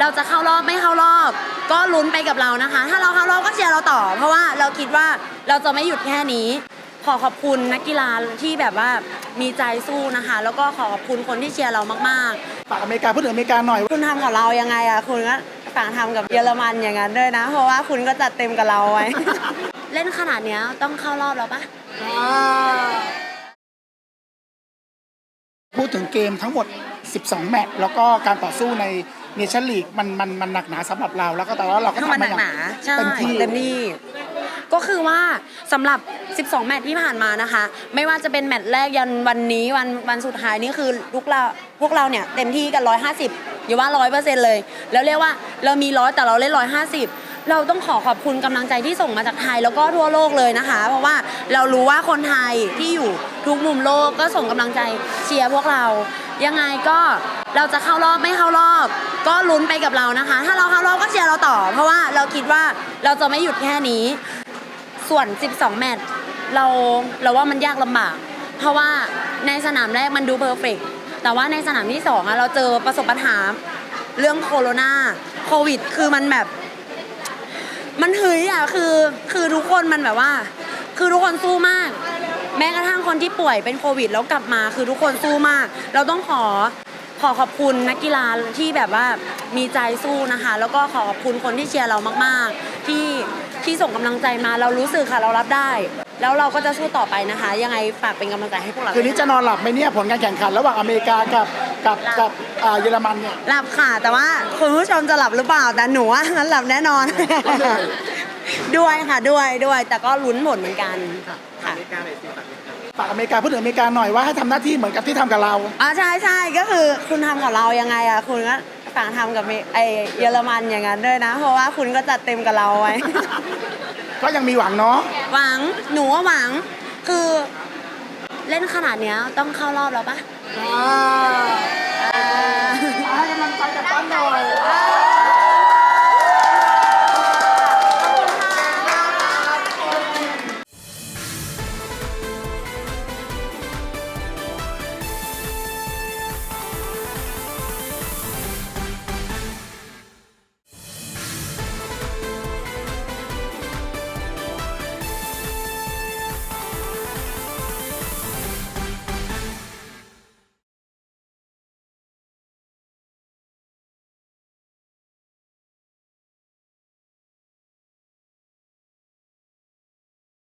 เราจะเข้ารอบไม่เข้ารอบ ก็ลุ้นไปกับเรานะคะ ถ้าเราเข้ารอบก็เชียร์เราต่อ เพราะว่าเราคิดว่าเราจะไม่หยุดแค่นี้ ขอขอบคุณนักกีฬาที่แบบว่ามีใจสู้นะคะ แล้วก็ขอขอบคุณคนที่เชียร์เรามากฝากอเมริกาพูดถึงอเมริกาหน่อย ๆ คุณทำกับเรายังไงอะคุณก็ฝากทำกับเยอรมันอย่างนั้นด้วยนะ เพราะว่าคุณก็จัดเต็มกับเราไว้ เล่นขนาดเนี้ยต้องเข้ารอบแล้วปะ พูดถึงเกมทั้งหมด 12 แมตช์แล้วก็การต่อสู้ใน เนชั่นลีกมันมันมันหนักหนาสำหรับเรา แล้วก็แต่ว่าเราก็ถ้าทำมันหมานัอกย่างหนาใช่เต็มที่ เต็มที่ก็คือว่าสำหรับ 12 แมตช์ที่ผ่านมานะคะ ไม่ว่าจะเป็นแมตช์แรกยันวันนี้วันวันสุดท้ายนี่คือลูกเราพวกเราเนี่ยเต็มที่กัน 150 อย่าว่า 100%เลย แล้วเรียกว่าเรามีร้อยแต่เราเล่น 150 เราต้องขอขอบคุณกำลังใจที่ส่งมาจากไทยแล้วก็ทั่วโลกเลยนะคะ เพราะว่าเรารู้ว่าคนไทยที่อยู่ทุกมุมโลกก็ส่งกำลังใจเชียร์พวกเรา ยังไงก็ เราจะเข้ารอบไม่เข้ารอบ ก็ลุ้นไปกับเรานะคะ ถ้าเราเข้ารอบก็เชียร์เราต่อ เพราะว่าเราคิดว่าเราจะไม่หยุดแค่นี้ ส่วน 12 แมตช์เราเราว่ามันยากลำบาก เพราะว่าในสนามแรกมันดูเพอร์เฟกแต่ว่าในสนามที่สองอะเราเจอประสบปัญหาเรื่องโคโรนาโควิด คือมันแบบ มันเฮ้ยอะคือคือทุกคนมันแบบว่า คือทุกคนสู้มาก แม้กระทั่งคนที่ป่วยเป็นโควิด แล้วกลับมา คือทุกคนสู้มาก เราต้องขอ ขอขอบคุณนักกีฬาที่แบบว่ามีใจสู้นะคะ แล้วก็ขอขอบคุณคนที่เชียร์เรามาก ๆ ที่ที่ส่งกำลังใจมาเรารู้สึกค่ะเรารับได้ แล้วเราก็จะสู้ต่อไปนะคะ ยังไงฝากเป็นกำลังใจให้พวกเราคืนนี้จะนอนหลับไหมเนี่ยผลการแข่งขัน ระหว่างอเมริกากับกับกับอ่าเยอรมันเนี่ยหลับค่ะ แต่ว่าคุณผู้ชมจะหลับหรือเปล่าแต่หนูว่าหลับแน่นอน ด้วยค่ะด้วยด้วยแต่ก็ลุ้นผลเหมือนกันค่ะฝากอเมริกาพูดถึงอเมริกาหน่อยว่าให้ทำหน้าที่เหมือนกับที่ทำกับเรา อ๋อใช่ใช่ก็คือคุณทำกับเรายังไงอะคุณก็ฝากทำกับเมไอเยอรมันอย่างนั้นด้วยนะ เพราะว่าคุณก็จัดเต็มกับเราไว้ ก็ยังมีหวังเนาะหวังหนูว่าหวังคือเล่นขนาดเนี้ยต้องเข้ารอบแล้วปะอ่า